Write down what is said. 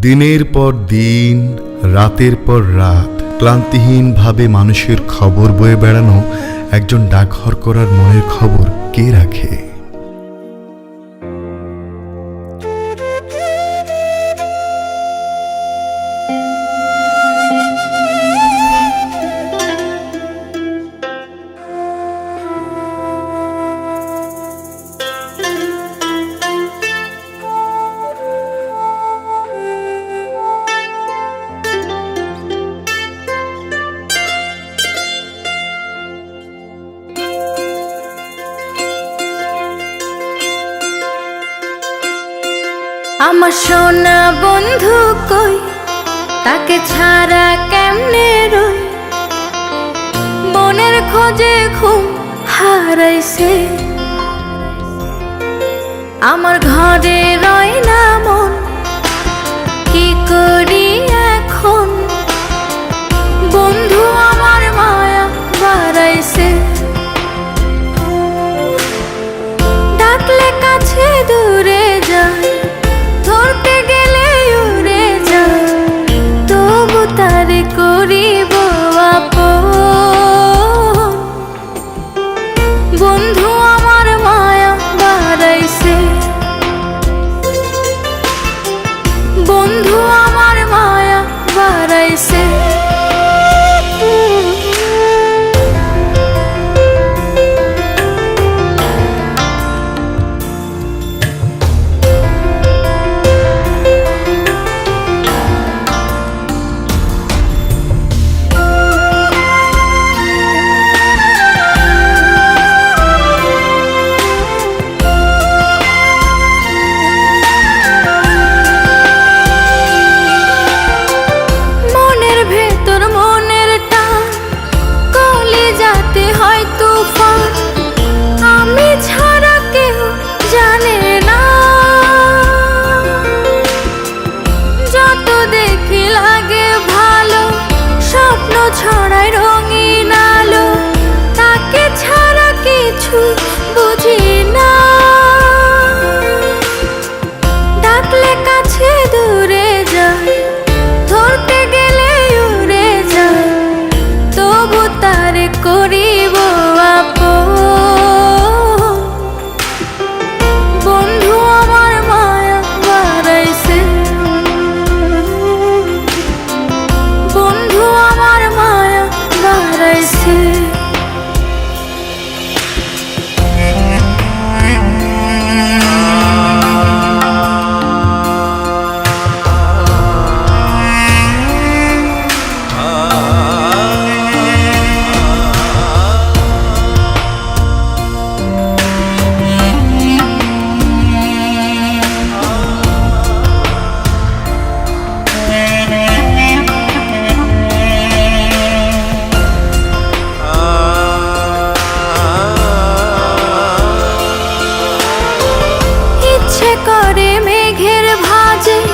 দিনের পর দিন, রাতের পর রাত ক্লান্তিহীনভাবে মানুষের খবর বয়ে বেড়ানো একজন ডাকঘর করার মনের খবর কে রাখে? আমার সোনা বন্ধু কই? তাকে ছাড়া কেমনে রই? মনের খোঁজে খুব হারাইছে। আমার ঘরে রয় 多。 빛을 보지. 아직